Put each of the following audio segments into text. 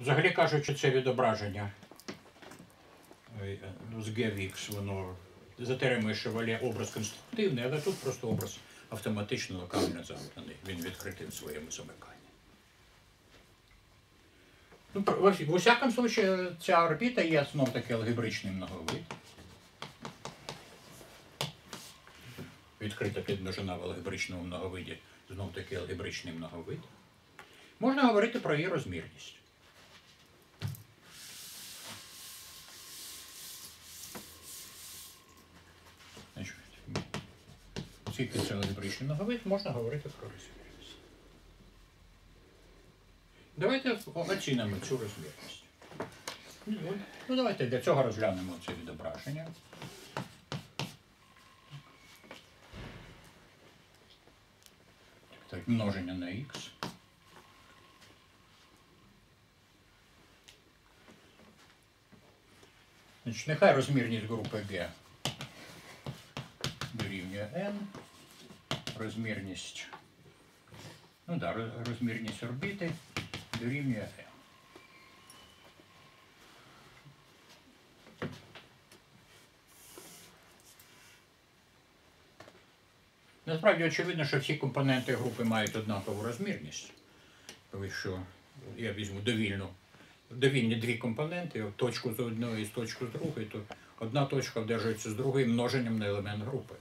Взагалі кажучи, це відображення е, ну, з GVX, воно затримує шевале образ конструктивний, але тут просто образ автоматично локально замкнений. Він відкритий в своєму замиканні. Ну, в усякому случае, ця орбіта є знов таки алгебричний многовид. Відкрита підмножина в алгебричному многовиді, знов таки алгебричний многовид. Можна говорити про її розмірність. Оскільки це алгебричний многовид, можна говорити про розмірність. Давайте оцінимо цю розмірність. Ну, давайте для цього розглянемо це відображення. Так, множення на х. Значить, нехай розмірність групи Г дорівнює n. Розмірність. Ну да, розмірність орбіти дорівнює n. Насправді очевидно, що всі компоненти групи мають однакову розмірність. Тому що я візьму довільну, довільні дві компоненти, точку з одної і з точку з другої, то одна точка одержується з другої множенням на елемент групи.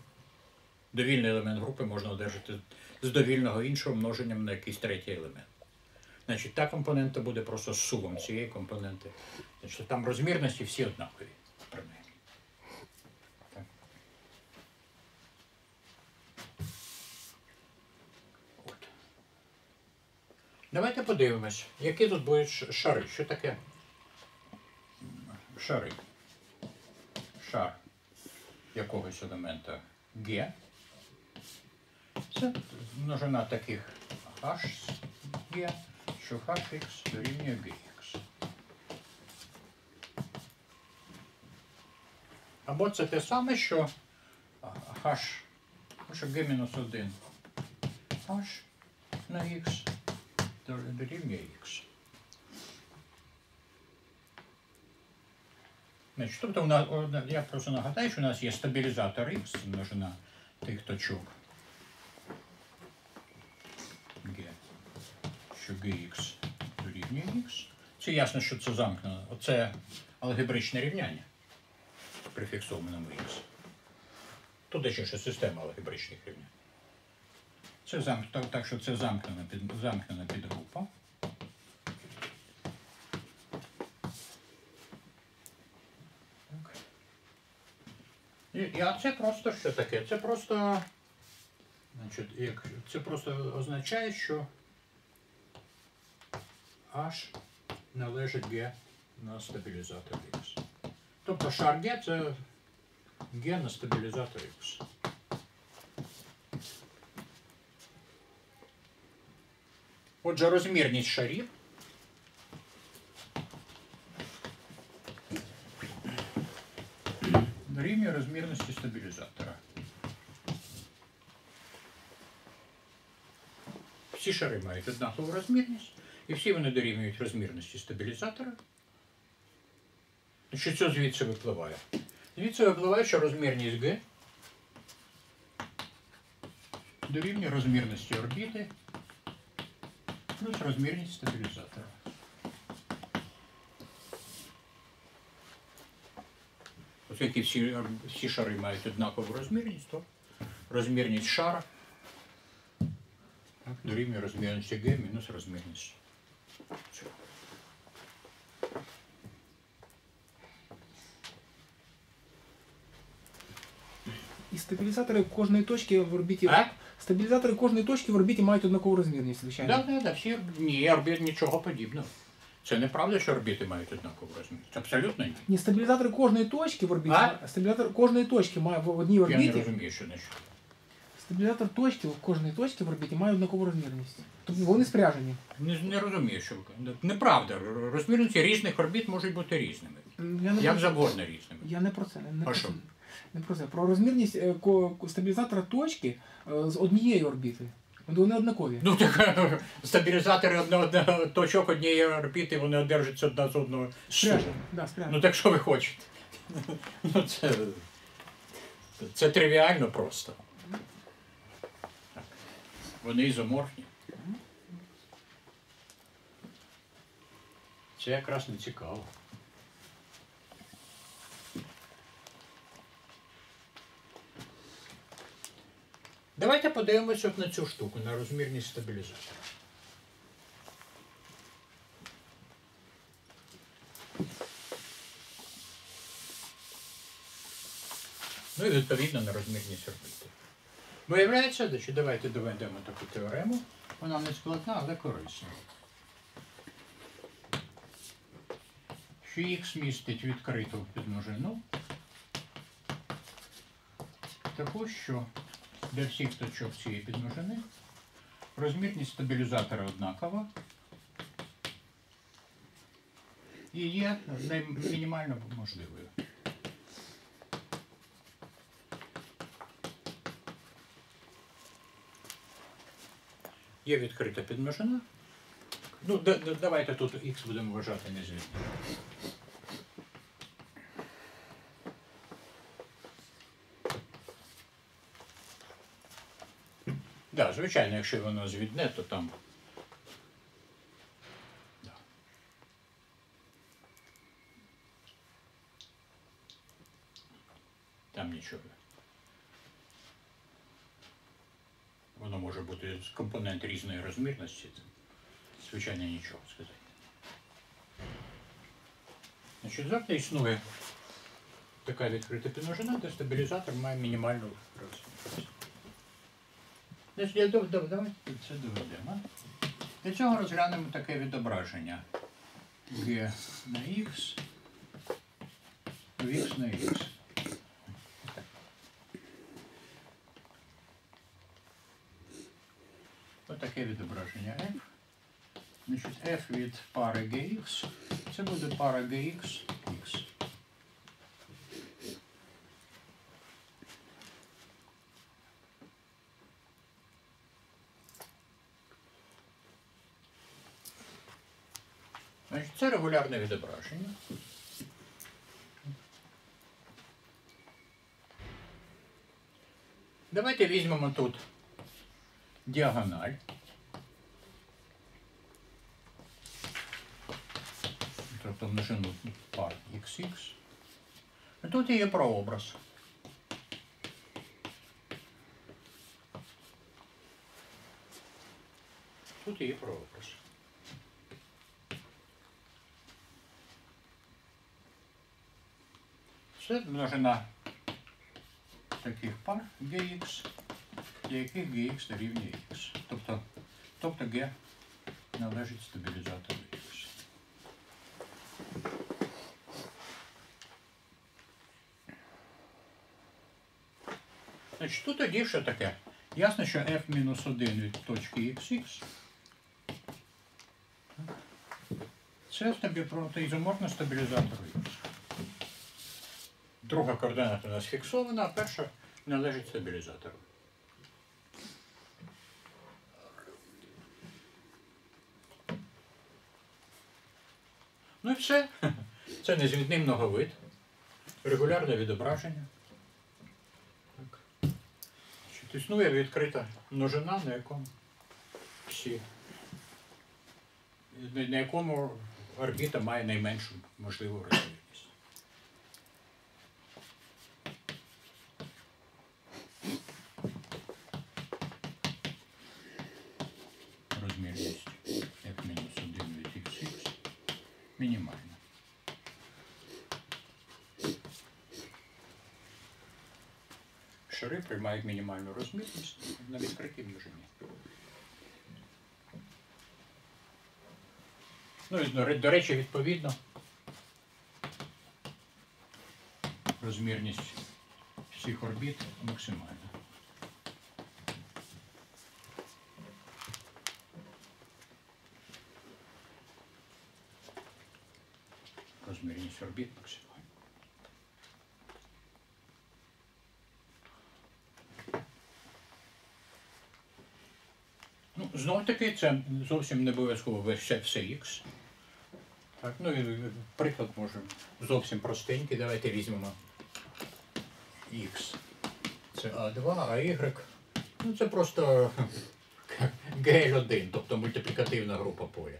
Довільний елемент групи можна одержати з довільного іншого множенням на якийсь третій елемент. Значить, та компонента буде просто сумом цієї компоненти. Значить, там розмірності всі однакові. принаймні. Давайте подивимось, які тут будуть шари. Що таке? Шари. Шар якогось елемента G. Це множина таких H є, що hx дорівнює gx. Або це те саме, що h, що g-1 h на x дорівнює x. Значить, тобто, у нас, я просто нагадаю, що у нас є стабілізатор x, множина тих точок. G, що gx дорівнює x. Це ясно, що це замкнено. Оце алгебричне рівняння при фіксованому x. Тут ще система алгебричних рівнянь. Це замк... так, що це замкнена, під... замкнена підгрупа. А це просто що таке? Це просто Значить, як, це просто означає, що H належить G на стабілізатор X. Тобто шар G це G на стабілізатор X. Отже, розмірність шарів дорівнює розмірності стабілізатора. Всі шари мають однакову розмірність, і всі вони дорівнюють розмірності стабілізатора. Що це звідси випливає? Звідси випливає, що розмірність Г дорівнює розмірності орбіти плюс розмірність стабілізатора. Оскільки всі, ор- всі шари мають однакову розмірність, то розмірність шара так, дорівнює розмірності Г мінус розмірність. цього. І стабілізатори кожної точки в орбіті. А? Стабілізатори кожної точки в орбіті мають однакову розмірність, звичайно. Так, так, так, всі ні, орбіт нічого подібного. Це неправда, що орбіти мають однакову розмірність. Абсолютно ні. Ні, стабілізатори кожної точки в орбіті. А? Стабілізатор кожної точки має в одній Я не орбіті. розумію, що значить. Стабілізатор точки в кожної точки в орбіті має однакову розмірність. Тобто вони спряжені. Не, не розумію, що ви- неправда. Розмірності різних орбіт можуть бути різними. Я не, Як про, завгодно різними. я не про це. Не, не, А про, що? це. Не про це. Про розмірність е, стабілізатора точки е, з однієї орбіти. Вони однакові. Ну так стабілізатори одне, одне, точок однієї орбіти, вони одержаться одна з одного. Да. Ну так що ви хочете? Ну це, це тривіально просто. Вони ізоморфні. Це якраз не цікаво. Давайте подивимося от на цю штуку, на розмірність стабілізатора. Ну і відповідно на розмірність орбіти. Виявляється, значить, давайте доведемо таку теорему. Вона не складна, але корисна. Що х містить відкриту підмножину, таку, що для всіх точок цієї підмножини розмірність стабілізатора однакова і є мінімально можливою. Є відкрита підмножина. Ну, да- да- давайте тут х будемо вважати незвідним. Да, звичайно, якщо воно звідне, то там. Да. Там нічого. Воно може бути компонент різної розмірності. Звичайно, нічого сказати. Значить, завжди існує така відкрита підмножина, де стабілізатор має мінімальну розмірність. Значить, дов- дов- давайте це доведемо. Для цього розглянемо таке відображення. G на X, в X на X. Отаке відображення F. Значить, F від пари GX. Це буде пара GX X. Значить, це регулярне відображення. Давайте візьмемо тут діагональ. Тобто множину пар XX. А тут є прообраз. Тут є прообраз. Це множина таких пар GX, для яких GX дорівнює X. Тобто, тобто G належить стабілізатору X. Значить, тут тоді що таке? Ясно, що f-1 від точки xx це стабі... протиізоморфно стабілізатор X. Друга координата у нас фіксована, а перша належить стабілізатору. Ну і все. Це незвідний многовид. Регулярне відображення. Існує відкрита множина, на якому всі. на- якому орбіта має найменшу можливу розмірність. розмірність f-1 від xx мінімальна. Шари приймають мінімальну розмірність на відкритій множині. Ну і до речі, відповідно, розмірність всіх орбіт максимальна. Розмірність орбіт максимальна. знов таки це зовсім не обов'язково все, Х. Так, ну і приклад можемо зовсім простенький. Давайте візьмемо Х. Це А2, а Y. Ну це просто GL1, тобто мультиплікативна група поля.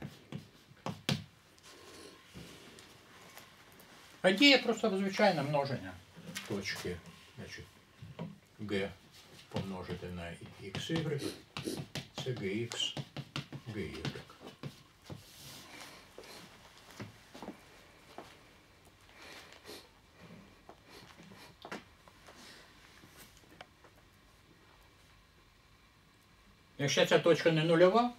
А діє просто звичайне множення точки. Значить, G помножити на XY. Це GX, GY. Якщо ця точка не нульова,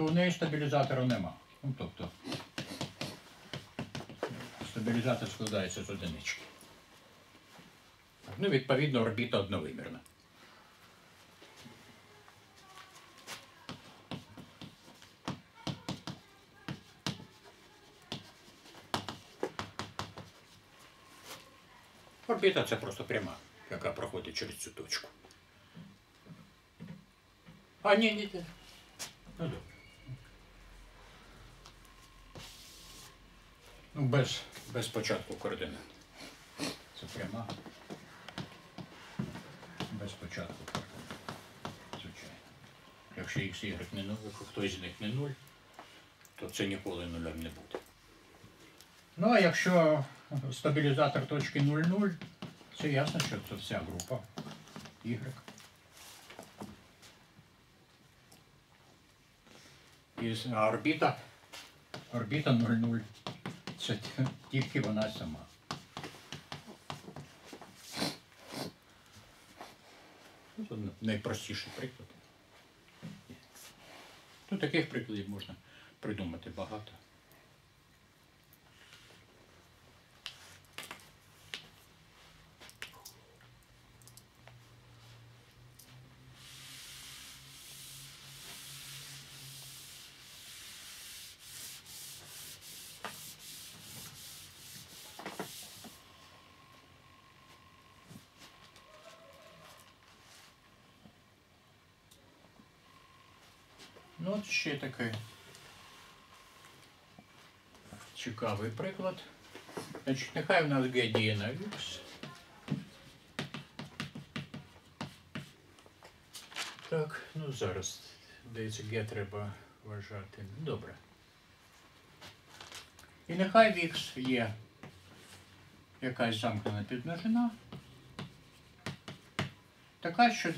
то у неї стабілізатора нема. Ну, тобто стабілізатор складається з одинички. Ну, відповідно, орбіта одновимірна. Орбіта це просто пряма, яка проходить через цю точку. А, ні, ні, ні. Ну, добре. Ну, без, без початку координат. Це пряма. Без початку координат. Звичайно. Якщо x, y не нуль, якщо хтось з них не нуль, то це ніколи нулем не буде. Ну, а якщо стабілізатор точки 0,0, це ясно, що це вся група y. І орбіта, орбіта 0,0. Це тільки вона сама. Це найпростіший приклад. Ну, таких прикладів можна придумати багато. Ну, от ще такий цікавий приклад. Значить, нехай у нас G діє на X. Так, ну зараз, здається, G треба вважати. Добре. І нехай в X є якась замкнена підмножина. Така, що,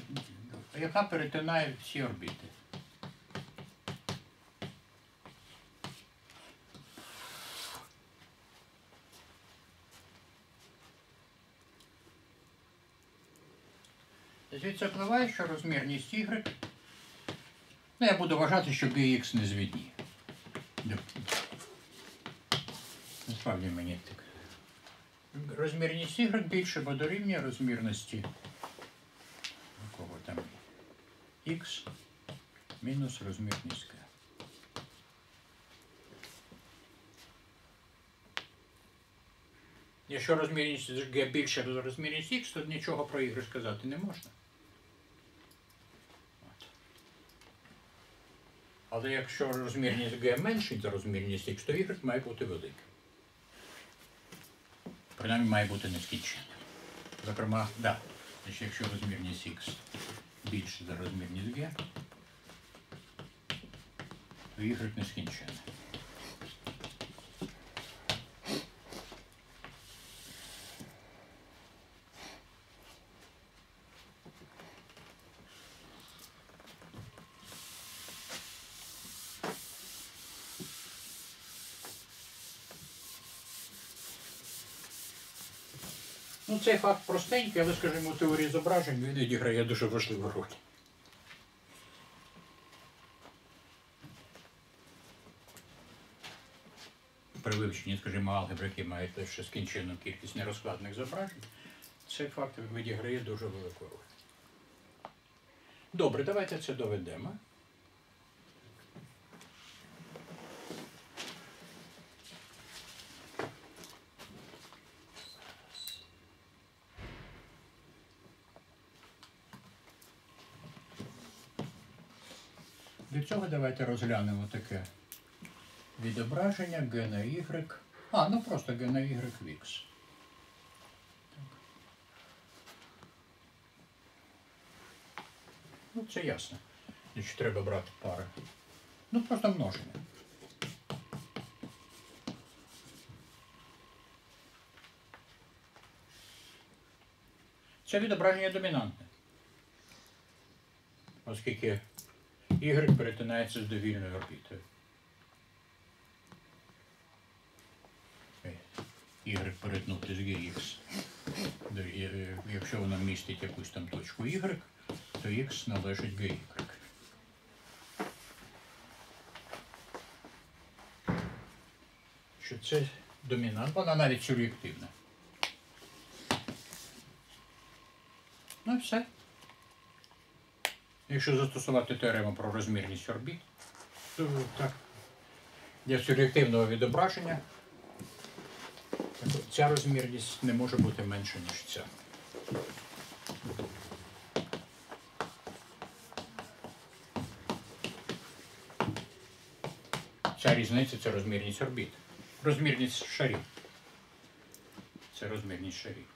яка перетинає всі орбіти. Звідси впливає, що розмірність y. Ну, я буду вважати, що gx не звідні. Насправді мені так. Розмірність y більше, бо дорівнює розмірності. У кого там? x мінус розмірність k. Якщо розмірність g більше розмірність x, то нічого про y сказати не можна. Але якщо розмірність g менша за розмірність x, то y має бути великим. Принаймні має бути нескінченним. Зокрема, да, значить, якщо розмірність x більше за розмірність g, то y нескінченний. Цей факт простенький, але, скажімо, у теорії зображень він відіграє дуже важливу роль. При вивченні, скажімо, алгебри, які мають лише скінчену кількість нерозкладних зображень, цей факт відіграє дуже велику роль. Добре, давайте це доведемо. Для цього давайте розглянемо таке відображення G на Y. А, ну просто G на Y в X. Ну, це ясно. Значить, треба брати пари. Ну, просто множення. Це відображення домінантне. Оскільки Y перетинається з довільною орбітою. Е, Y перетнути з GX. Е, Якщо вона містить якусь там точку Y, то X належить GY. Що це домінант, вона навіть суб'єктивна. Ну і все. Якщо застосувати теорему про розмірність орбіт, то так. Для суб'єктивного відображення ця розмірність не може бути менша, ніж ця. Ця різниця це розмірність орбіт. Розмірність шарів. Це розмірність шарів.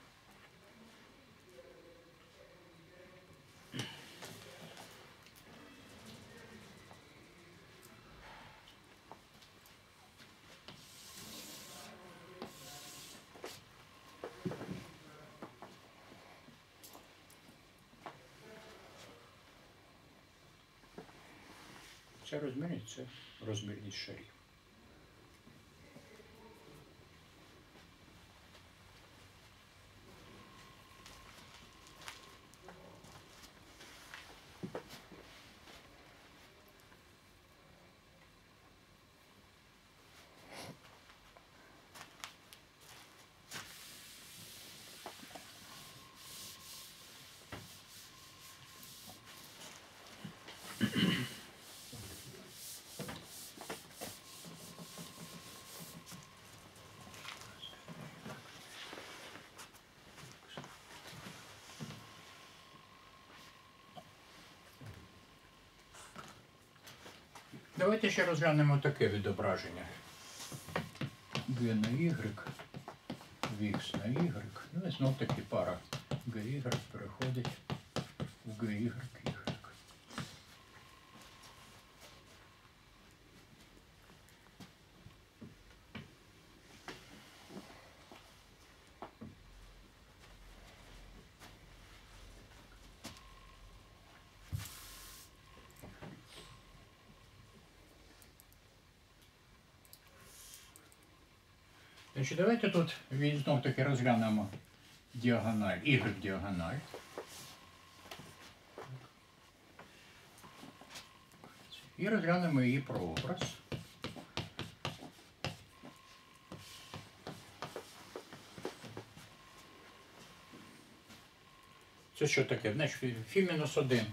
Ця розмірність це розмірність шарів. Давайте ще розглянемо таке відображення. G на Y, в X на Y. Ну і знов таки пара GY переходить в GY, Y. Значить, давайте тут знов таки розглянемо діагональ, Y діагональ. І розглянемо її прообраз. Це що таке? Значить, фі мінус 1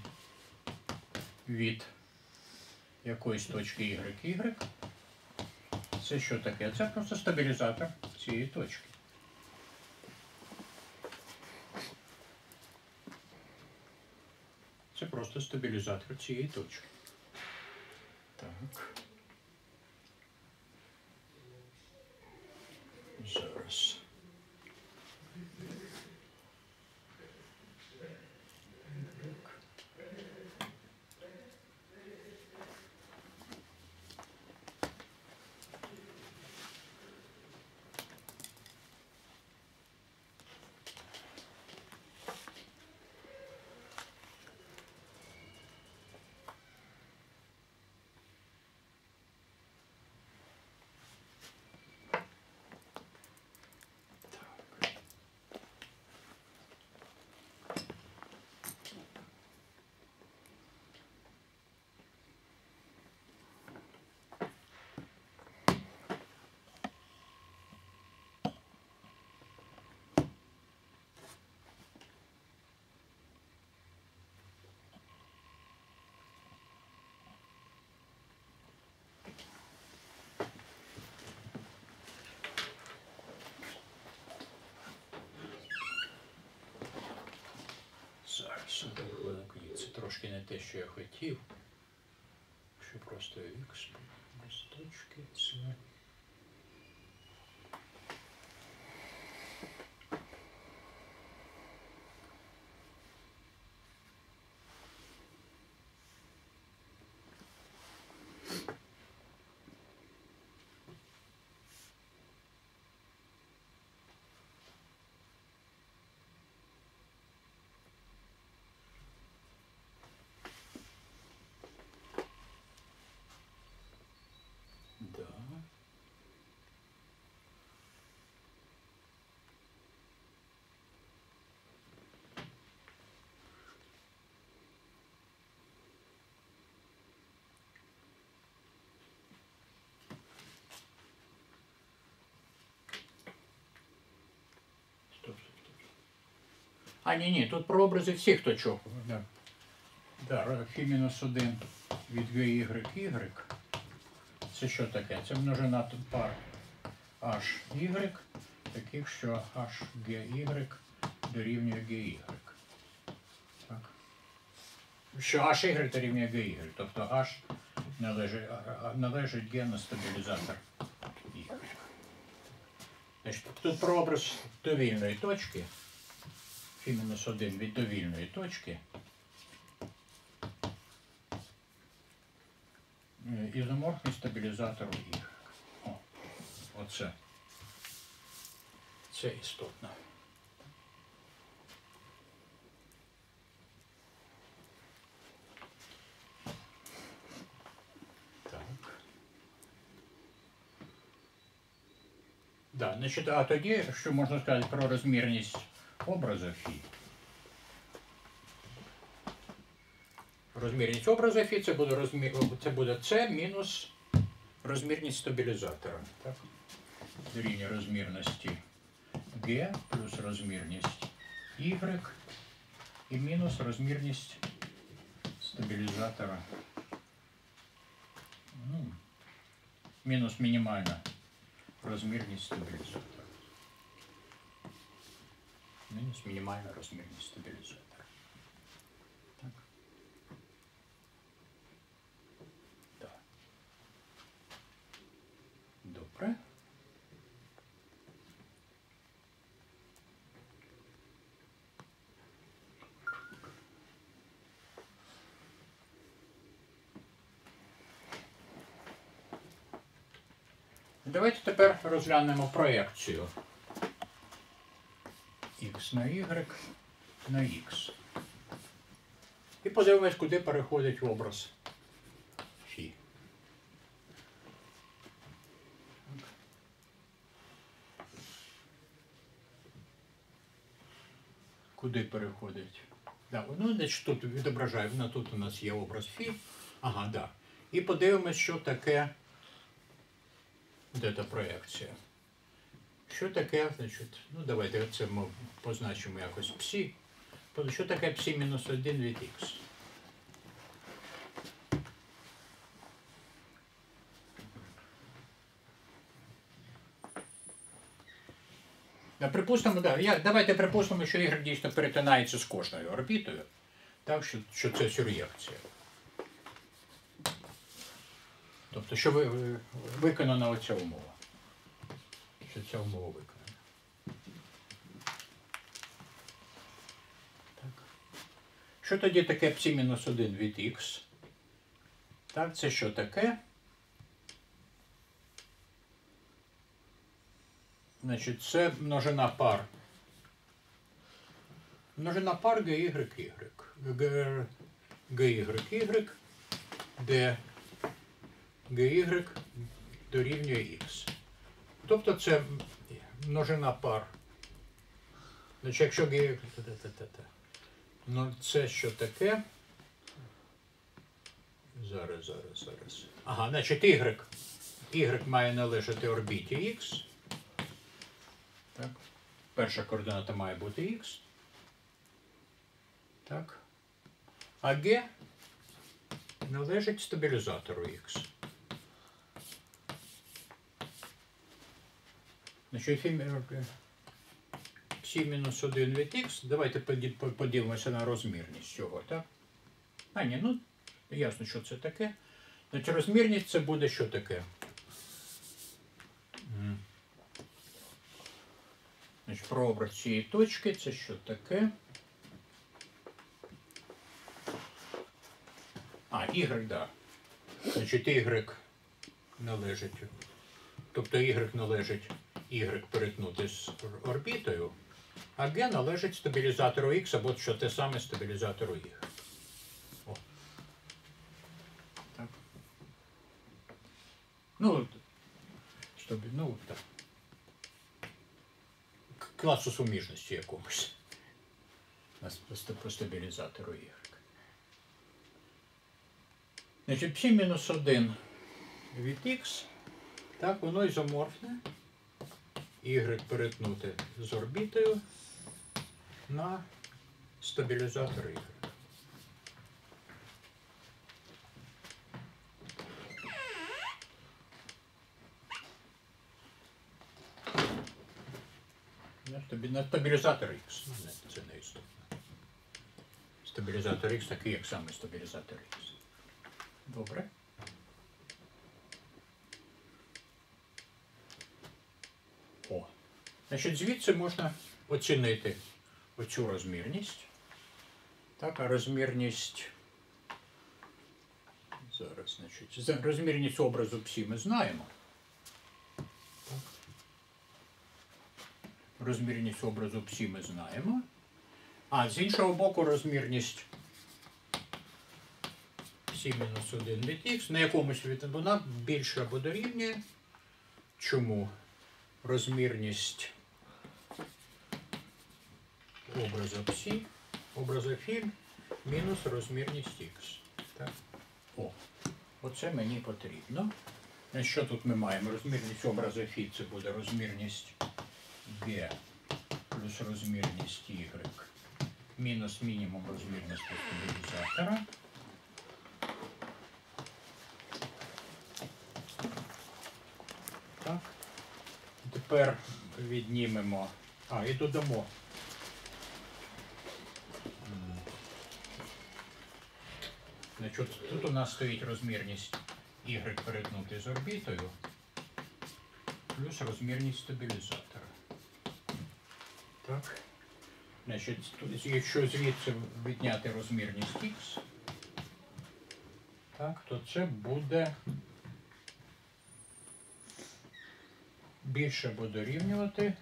від якоїсь точки Y, Y. Це що таке? Це просто стабілізатор цієї точки. Це просто стабілізатор цієї точки. Так. Зараз. Зараз, одну хвилинку. Ні, Це трошки не те, що я хотів. Чи просто х без точки це. А, ні, ні, тут про образи всіх точок. Да. Да, мінус 1 від GY, Y. Це що таке? Це множина пар HY, таких, що HGY дорівнює GY. Так. Що HY дорівнює GY, тобто H належить, належить G на стабілізатор Y. Значить, тут прообраз довільної точки, фі-1 від довільної точки. Е, ізоморфний стабілізатор Y. О, оце. Це істотно. Так. Да, значить, а тоді, що можна сказати про розмірність образу Фі? Розмірність образу Фі це буде розмір, це буде С мінус розмірність стабілізатора. Так? Дорівнює розмірності G плюс розмірність Y і мінус розмірність стабілізатора. Ну, мінус мінімальна розмірність стабілізатора. Мінус мінімальна розмірність стабілізатора. Так. Так. Добре. Давайте тепер розглянемо проекцію на y на x. І подивимось, куди переходить образ Фі. Куди переходить? Да, ну, значить, тут відображає, ну, тут у нас є образ Фі. Ага, да. І подивимось, що таке де та проекція. Що таке, значить, ну давайте це ми позначимо якось псі. Що таке псі мінус 1 від х? Припустимо, да, я, давайте припустимо, що Y дійсно перетинається з кожною орбітою, так, що, що це сюр'єкція. Тобто, що ви- виконана оця умова. Що ця умова виконана. Так. Що тоді таке Псі-1 від х? Так, це що таке? Значить, це множина пар. Множина пар GY, Г- GY, де GY дорівнює X. Тобто це множина пар. Значить, якщо. Ну, це що таке? Зараз, зараз, зараз. Ага, значить Y. Y має належати орбіті X. Так. Перша координата має бути X. Так. А G належить стабілізатору X. Значить, Фі мінус 1 від х. Давайте подивимося на розмірність цього, так? А, ні, ну ясно, що це таке. Значить, розмірність це буде що таке? Значить, прообраз цієї точки це що таке? А, Y, да. Значить, Y належить. Тобто Y належить Y перетнути з орбітою, а G належить стабілізатору X або що те саме стабілізатору Y. О. Так. Ну, щоб, ну, так. Класу суміжності якомусь. По стабілізатору Y. Значить, псі мінус 1 від X, так, воно ізоморфне. Y перетнути з орбітою на стабілізатор Y. На стабілізатор X. Ну, це не істотно. Стабілізатор X такий, як саме стабілізатор X. Добре. О. Значить, звідси можна оцінити оцю розмірність. Так, а розмірність. Зараз, значить, розмірність образу псі ми знаємо. Так. Розмірність образу псі ми знаємо. А з іншого боку, розмірність псі мінус 1 від х на якомусь від вона більше або дорівнює. Чому? розмірність образа псі, образа філь мінус розмірність х. О, оце мені потрібно. Що тут ми маємо? Розмірність образа фі це буде розмірність Г плюс розмірність Y мінус мінімум розмірності стабілізатора. Так. Тепер віднімемо. А, і додамо. Значить, тут у нас стоїть розмірність Y перетнути з орбітою, плюс розмірність стабілізатора. Так. Значить, якщо звідси відняти розмірність X, так, то це буде більше або дорівнювати.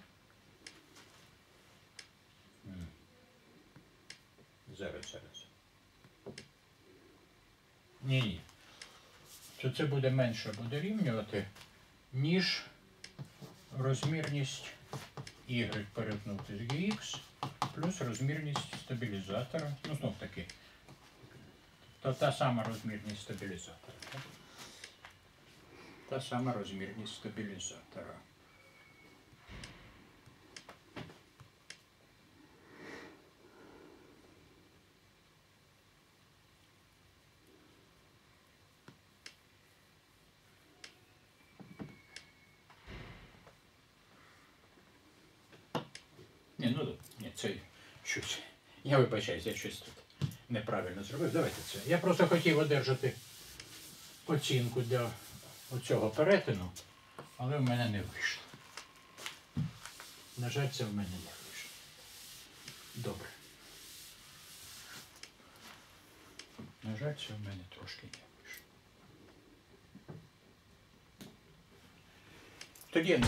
М. Зараз, зараз. Ні, ні. То це буде менше буде рівнювати, ніж розмірність y перетнути з gx плюс розмірність стабілізатора. Ну, знов таки. То та сама розмірність стабілізатора. Та сама розмірність стабілізатора. Ні, ну ні, це щось. Я вибачаюсь, я щось тут неправильно зробив. Давайте це. Я просто хотів одержати оцінку для оцього перетину, але в мене не вийшло. На жаль, це в мене не вийшло. Добре. На жаль, це в мене трошки не вийшло. Тоді я не